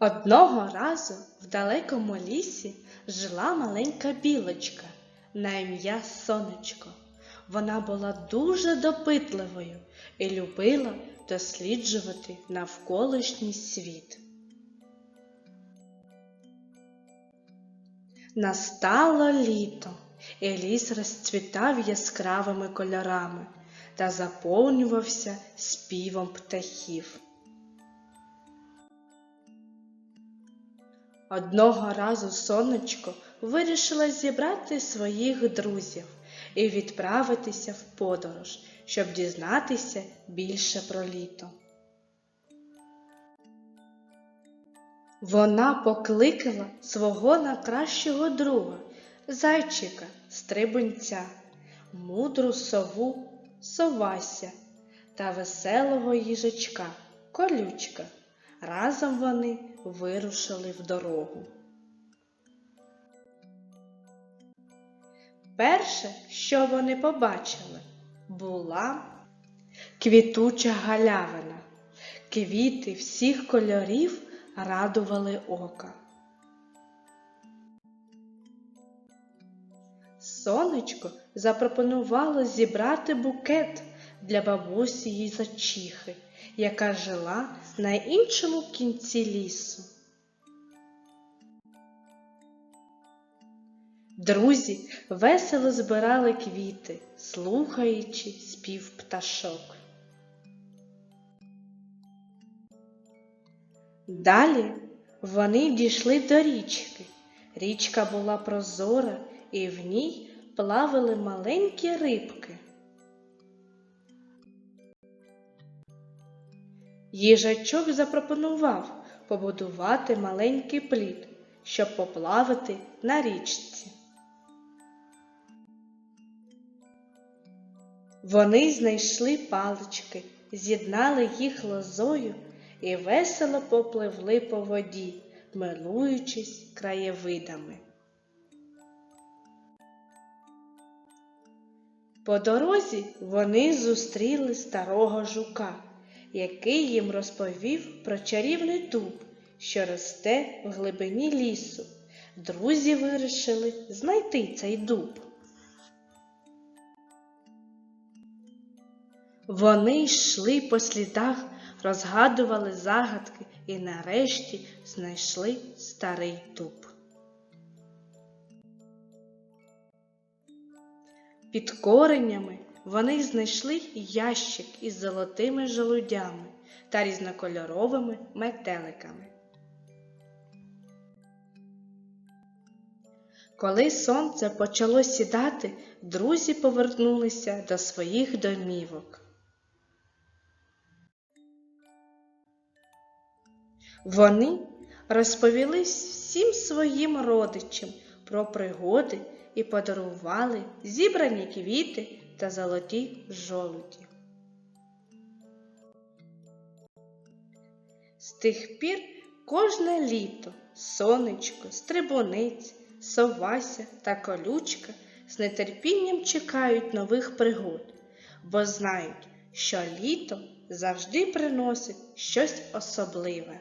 Одного разу в далекому лісі жила маленька білочка на ім'я Сонечко. Вона була дуже допитливою і любила досліджувати навколишній світ. Настало літо, і ліс розцвітав яскравими кольорами та заповнювався співом птахів. Одного разу сонечко вирішила зібрати своїх друзів і відправитися в подорож, щоб дізнатися більше про літо. Вона покликала свого найкращого друга, зайчика стрибунця, мудру сову совася та веселого їжачка колючка. Разом вони вирушили в дорогу. Перше, що вони побачили, була квітуча галявина. Квіти всіх кольорів радували ока. Сонечко запропонувало зібрати букет для бабусі її зачихи, яка жила на іншому кінці лісу. Друзі весело збирали квіти, слухаючи спів пташок. Далі вони дійшли до річки. Річка була прозора, і в ній плавали маленькі рибки. Їжачок запропонував побудувати маленький плід, щоб поплавати на річці. Вони знайшли палички, з'єднали їх лозою і весело попливли по воді, милуючись краєвидами. По дорозі вони зустріли старого жука, який їм розповів про чарівний дуб, що росте в глибині лісу. Друзі вирішили знайти цей дуб. Вони йшли по слідах, розгадували загадки і нарешті знайшли старий дуб. Під коренями вони знайшли ящик із золотими желудями та різнокольоровими метеликами. Коли сонце почало сідати, друзі повернулися до своїх домівок. Вони розповіли всім своїм родичам про пригоди і подарували зібрані квіти та золоті жолуді. З тих пір кожне літо сонечко, стрибунець, совася та колючка з нетерпінням чекають нових пригод, бо знають, що літо завжди приносить щось особливе.